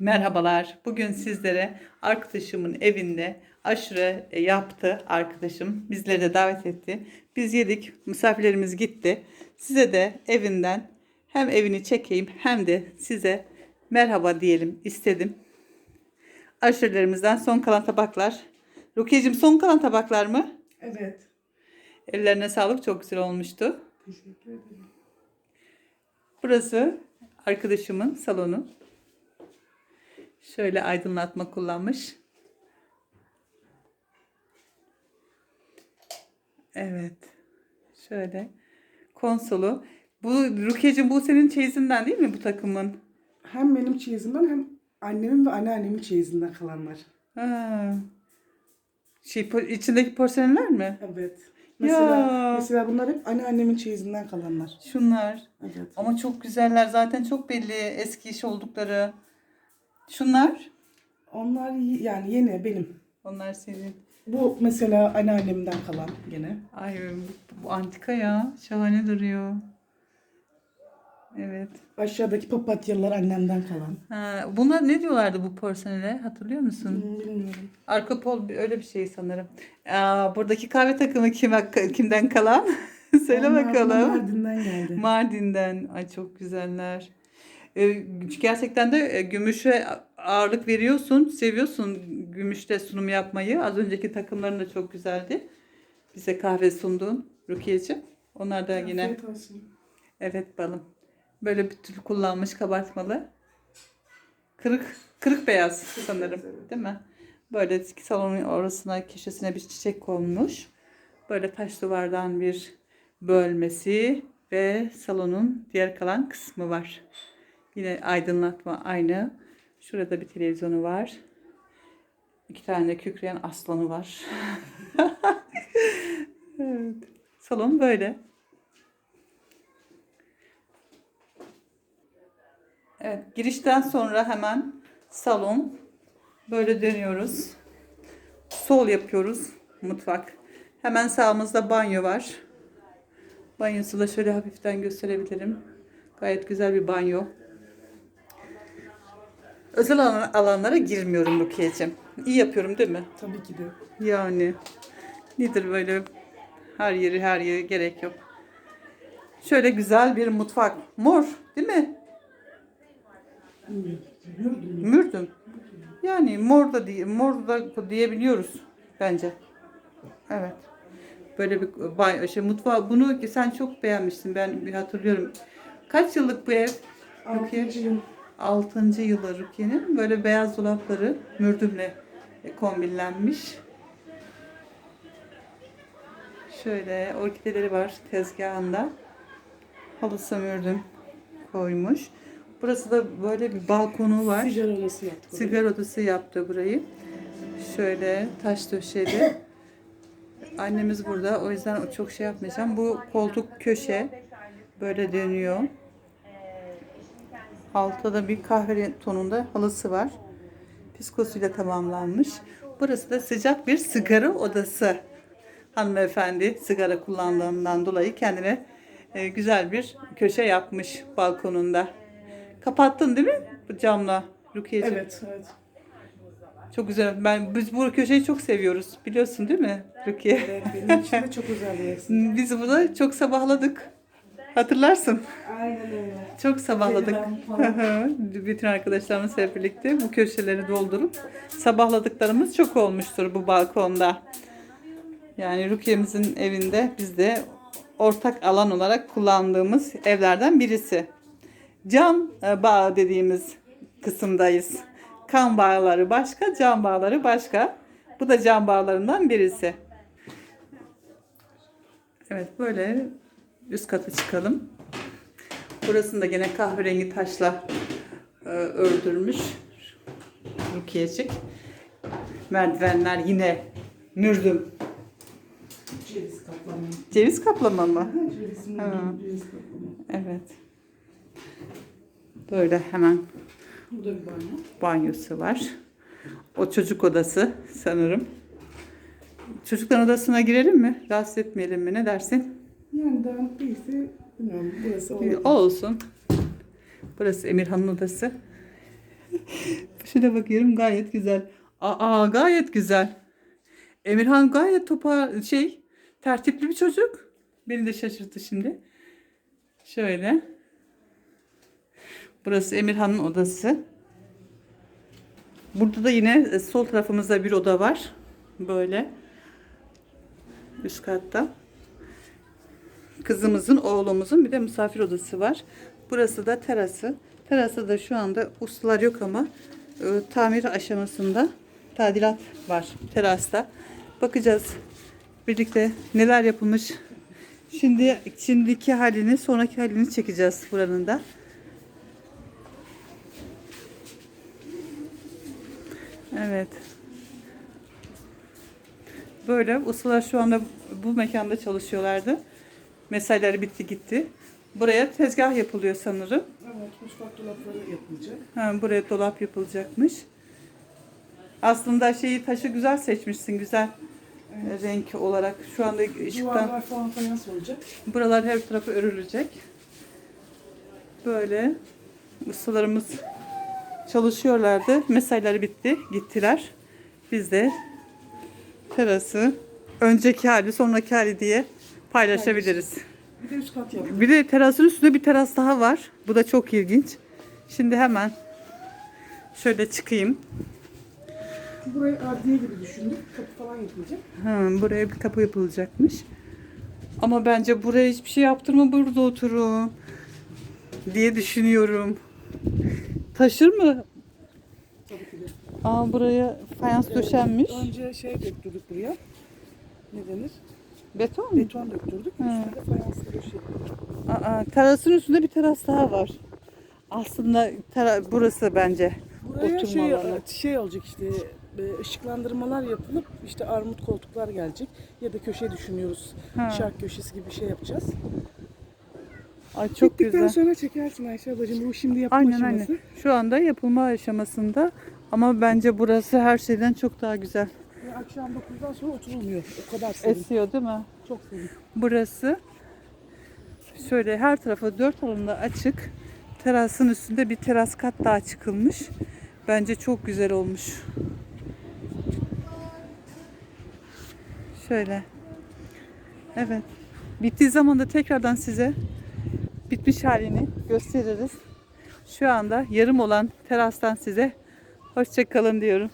Merhabalar. Bugün sizlere arkadaşımın evinde aşure yaptı arkadaşım. Bizleri de davet etti. Biz yedik. Misafirlerimiz gitti. Size de evinden hem evini çekeyim hem de size merhaba diyelim istedim. Aşurelerimizden son kalan tabaklar. Rukiye'cim son kalan tabaklar mı? Evet. Ellerine sağlık. Çok güzel olmuştu. Teşekkür ederim. Burası arkadaşımın salonu. Şöyle aydınlatma kullanmış. Evet. Şöyle konsolu. Bu Rukiye'cim bu senin çeyizinden değil mi bu takımın? Hem benim çeyizimden hem annemin ve anneannemin çeyizinden kalanlar. Ha. Şey, po- içindeki porselenler mi? Evet. Mesela, Ya. mesela bunlar hep anneannemin çeyizinden kalanlar. Şunlar. Evet. Ama çok güzeller. Zaten çok belli eski iş oldukları. Şunlar. Onlar yani yeni benim. Onlar senin. Bu mesela anneannemden kalan gene. Ay bu, antika ya. Şahane duruyor. Evet. Aşağıdaki papatyalar annemden kalan. Ha, buna ne diyorlardı bu porselene? Hatırlıyor musun? Hmm, bilmiyorum. Arka pol öyle bir şey sanırım. Aa, buradaki kahve takımı kime, kimden kalan? Söyle Onlar bakalım. Mardin'den geldi. Mardin'den. Ay çok güzeller. Ee, gerçekten de e, gümüşe ağırlık veriyorsun, seviyorsun gümüşte sunum yapmayı. Az önceki takımların da çok güzeldi. Bize kahve sundun Rukiye'ciğim. Onlar da yine Afiyet olsun. Evet balım. Böyle bir tür kullanmış kabartmalı. Kırık kırık beyaz sanırım. Değil mi? Böyle salonun orasına köşesine bir çiçek konmuş. Böyle taş duvardan bir bölmesi ve salonun diğer kalan kısmı var. Yine aydınlatma aynı. Şurada bir televizyonu var. İki tane kükreyen aslanı var. evet. Salon böyle. Evet, girişten sonra hemen salon. Böyle dönüyoruz. Sol yapıyoruz. Mutfak. Hemen sağımızda banyo var. Banyosu da şöyle hafiften gösterebilirim. Gayet güzel bir banyo. Özel alan- alanlara girmiyorum Rukiye'cim. İyi yapıyorum değil mi? Tabii ki de. Yani nedir böyle her yeri her yere gerek yok. Şöyle güzel bir mutfak. Mor değil mi? Mürdüm. Yani mor da diye, mor da diyebiliyoruz bence. Evet. Böyle bir bay, şey mutfağı bunu sen çok beğenmiştin. Ben bir hatırlıyorum. Kaç yıllık bu ev? Rukiye? Altıncı yıl. 6. yılı Rukiye'nin böyle beyaz dolapları mürdümle kombinlenmiş. Şöyle orkideleri var tezgahında. Halısı mürdüm koymuş. Burası da böyle bir balkonu var. Sigara odası oraya. Sigara odası yaptı burayı. Şöyle taş döşeli. Annemiz burada. O yüzden çok şey yapmayacağım. Bu koltuk köşe böyle dönüyor. Altta da bir kahve tonunda halısı var. Piskosuyla tamamlanmış. Burası da sıcak bir sigara odası. Hanımefendi sigara kullandığından dolayı kendine e, güzel bir köşe yapmış balkonunda. Kapattın değil mi bu camla Rukiye'ciğim? Evet, evet. Çok güzel. Ben biz bu köşeyi çok seviyoruz. Biliyorsun değil mi Rukiye? Evet, benim için de çok özel bir. Biz burada çok sabahladık. Hatırlarsın. Aynen öyle. Çok sabahladık. Bütün arkadaşlarımızla hep birlikte bu köşeleri doldurup sabahladıklarımız çok olmuştur bu balkonda. Yani Rukiye'mizin evinde biz de ortak alan olarak kullandığımız evlerden birisi. Cam e, bağ dediğimiz kısımdayız. Kan bağları başka, cam bağları başka. Bu da cam bağlarından birisi. Evet böyle üst kata çıkalım. Burasını da gene kahverengi taşla e, ördürmüş Rukiye'cik. Merdivenler yine mürdüm. Ceviz kaplama. Ceviz kaplama mı? Ha, Ceviz, Ha. ceviz kaplama. Evet. Böyle hemen Burada bir banyo. banyosu var. O çocuk odası sanırım. Çocukların odasına girelim mi? Rahatsız etmeyelim mi? Ne dersin? Yani dağınık değilse bilmiyorum burası olabilir. Olsun. Burası Emirhan'ın odası. Şuna bakıyorum gayet güzel. Aa gayet güzel. Emirhan gayet topa şey tertipli bir çocuk. Beni de şaşırttı şimdi. Şöyle. Burası Emirhan'ın odası. Burada da yine e, sol tarafımızda bir oda var. Böyle. Üst katta. Kızımızın, oğlumuzun bir de misafir odası var. Burası da terası. Terasta da şu anda ustalar yok ama e, tamir aşamasında tadilat var terasta. Bakacağız birlikte neler yapılmış. Şimdi şimdiki halini, sonraki halini çekeceğiz buranın da. Evet. Böyle ustalar şu anda bu mekanda çalışıyorlardı. Mesaileri bitti gitti. Buraya tezgah yapılıyor sanırım. Evet, mutfak dolapları yapılacak. Ha, buraya dolap yapılacakmış. Aslında şeyi taşı güzel seçmişsin güzel e, renk olarak. Şu anda ışıktan Duvarlar falan fayans olacak. buralar her tarafı örülecek. Böyle ustalarımız çalışıyorlardı. Mesaileri bitti, gittiler. Biz de terası önceki hali, sonraki hali diye paylaşabiliriz. Bir de üst kat yaptık. Bir de terasın üstünde bir teras daha var. Bu da çok ilginç. Şimdi hemen şöyle çıkayım. Burayı ardiye gibi düşündük. Kapı falan yapılacak. Ha, buraya bir kapı yapılacakmış. Ama bence buraya hiçbir şey yaptırma burada oturun diye düşünüyorum. Taşır mı? Tabii ki de. Aa buraya fayans döşenmiş. Önce şey döktürdük buraya. Ne denir? Beton mu? Beton döktürdük. Üstüne de fayansla döşedik. Aa, terasın üstünde bir teras daha var. Aslında tera- burası bence Buraya oturma şey, alanı. şey olacak işte e, ışıklandırmalar yapılıp işte armut koltuklar gelecek ya da köşe düşünüyoruz. Ha. Şark köşesi gibi bir şey yapacağız. Ay çok Bittikten güzel. sonra çekersin Ayşe ablacığım. Bu şimdi yapım Aynen aşaması. aynen. Şu anda yapılma aşamasında ama bence burası her şeyden çok daha güzel. Akşam 9'dan sonra oturulmuyor. O kadar serin. Esiyor değil mi? Çok serin. Burası şöyle her tarafa dört alanda açık. Terasın üstünde bir teras kat daha çıkılmış. Bence çok güzel olmuş. Şöyle. Evet. Bittiği zaman da tekrardan size bitmiş halini gösteririz. Şu anda yarım olan terastan size hoşça kalın diyorum.